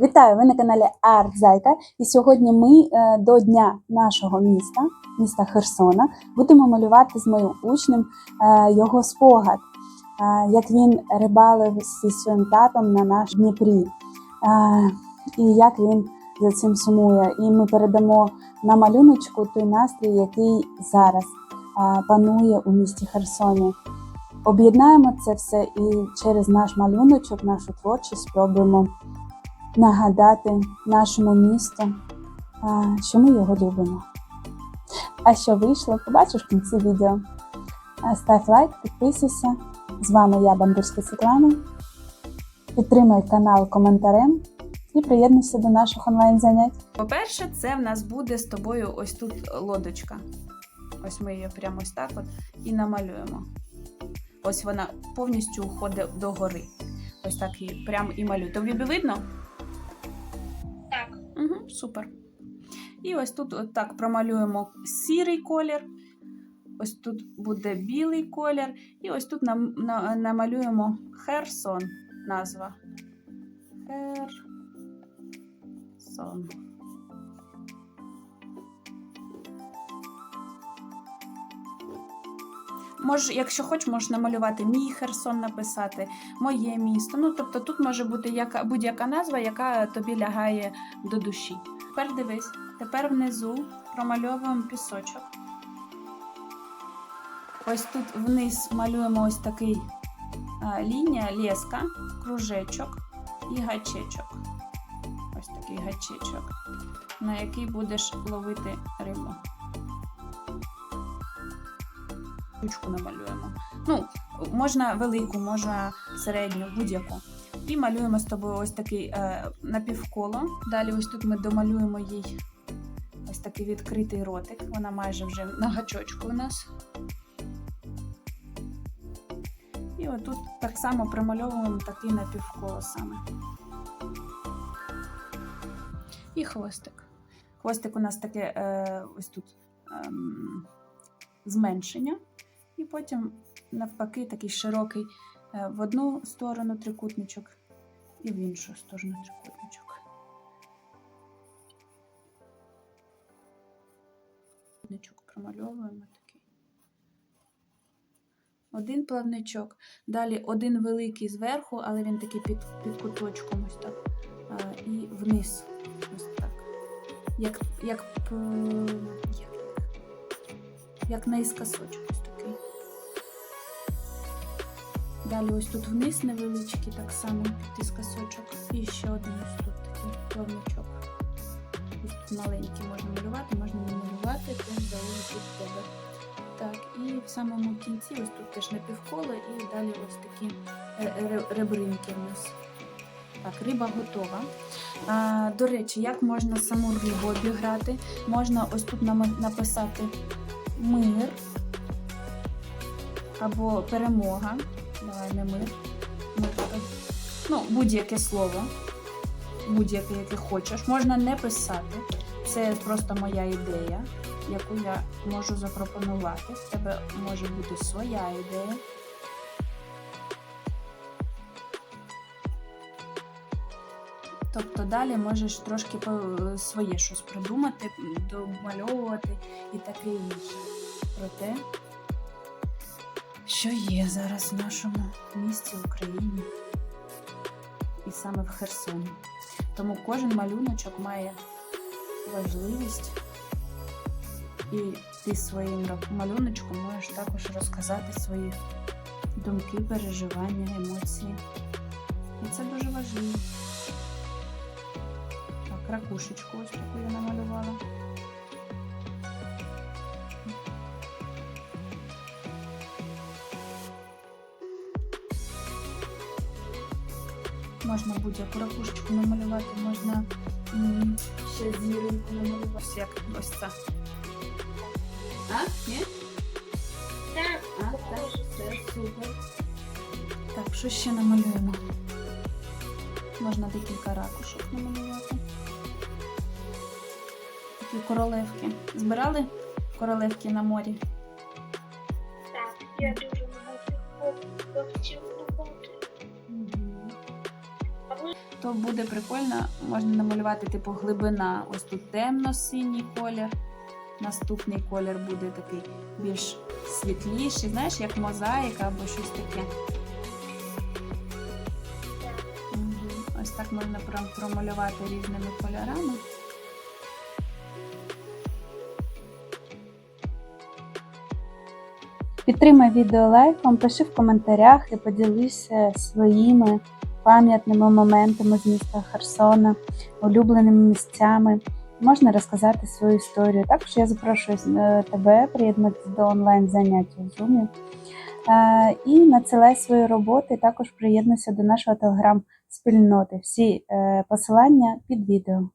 Вітаю! Ви на каналі Арт Зайка. І сьогодні ми е, до дня нашого міста, міста Херсона, будемо малювати з моїм учнем е, його спогад, е, як він рибалив зі своїм татом на наш Дніпрі, і як він за цим сумує. І ми передамо на малюночку той настрій, який зараз панує у місті Херсоні. Об'єднаємо це все і через наш малюночок, нашу творчість спробуємо нагадати нашому місту, що ми його любимо. А що вийшло, побачиш в кінці відео. Став лайк, підписуйся. З вами я, Бандурська Світлана. Підтримай канал коментарем і приєднуйся до наших онлайн-занять. По-перше, це в нас буде з тобою ось тут лодочка. Ось ми її прямо ось так от і намалюємо. Ось вона повністю уходить до гори. Ось так її прямо і малюю. Тобі видно? Супер. І ось тут от так промалюємо сірий колір. Ось тут буде білий колір. І ось тут нам, на, намалюємо Херсон назва. Херсон. Мож, якщо хочеш, можеш намалювати мій Херсон написати, моє місто. Ну, тобто тут може бути яка, будь-яка назва, яка тобі лягає до душі. Тепер дивись, тепер внизу промальовуємо пісочок. Ось тут вниз малюємо ось такий а, лінія, леска, кружечок і гачечок. Ось такий гачечок, на який будеш ловити рибу. Ручку намалюємо. Ну, можна велику, можна середню, будь-яку. І малюємо з тобою ось такий е, напівколо. Далі ось тут ми домалюємо їй ось такий відкритий ротик. Вона майже вже на гачочку у нас. І отут так само примальовуємо такий напівколо саме. І хвостик. Хвостик у нас таке е, ось тут ем, зменшення. І потім, навпаки, такий широкий е, в одну сторону трикутничок і в іншу сторону трикутничок. Трикутничок промальовуємо такий. Один плавничок, далі один великий зверху, але він такий під, під куточком ось так. е, І вниз. Ось так. Як, як, п- як, як наїскосочок Далі ось тут вниз невеличкий, так само підтискосочок. І ще один ось тут такий плавничок. Тут маленький можна малювати, можна не малювати, це залежить від тебе. Так, і в самому кінці ось тут теж напівколо, і далі ось такі е, ребринки в нас. Так, риба готова. А, до речі, як можна саму рибу обіграти? Можна ось тут написати мир або перемога. Давай не мир. Ну, будь-яке слово, будь-яке, яке хочеш. Можна не писати. Це просто моя ідея, яку я можу запропонувати. В тебе може бути своя ідея. Тобто далі можеш трошки своє щось придумати, домальовувати і таке інше. Проте, що є зараз в нашому місті Україні і саме в Херсоні. Тому кожен малюночок має важливість, і ти своїм малюночком можеш також розказати свої думки, переживання, емоції. І це дуже важливо. Так, ракушечку ось таку я намалювала. Можна будь-яку ракушечку намалювати, можна ще зіроньку намалювати. Ось як ось це. А? Ні? Так. А, так, все супер. Так, що ще намалюємо? Можна декілька ракушок намалювати. Такі королевки. Збирали королевки на морі? Так, я дуже багато хлопців То буде прикольно, можна намалювати типу глибина. Ось тут темно-синій колір. Наступний колір буде такий більш світліший, знаєш, як мозаїка або щось таке. Ось так можна промалювати різними кольорами. Підтримай відео лайком, пиши в коментарях і поділися своїми пам'ятними моментами з міста Херсона, улюбленими місцями. Можна розказати свою історію. Також я запрошую е, тебе приєднатися до онлайн занять у Zoom. Е, І надсилай свої роботи. Також приєднуйся до нашого телеграм-спільноти. Всі е, посилання під відео.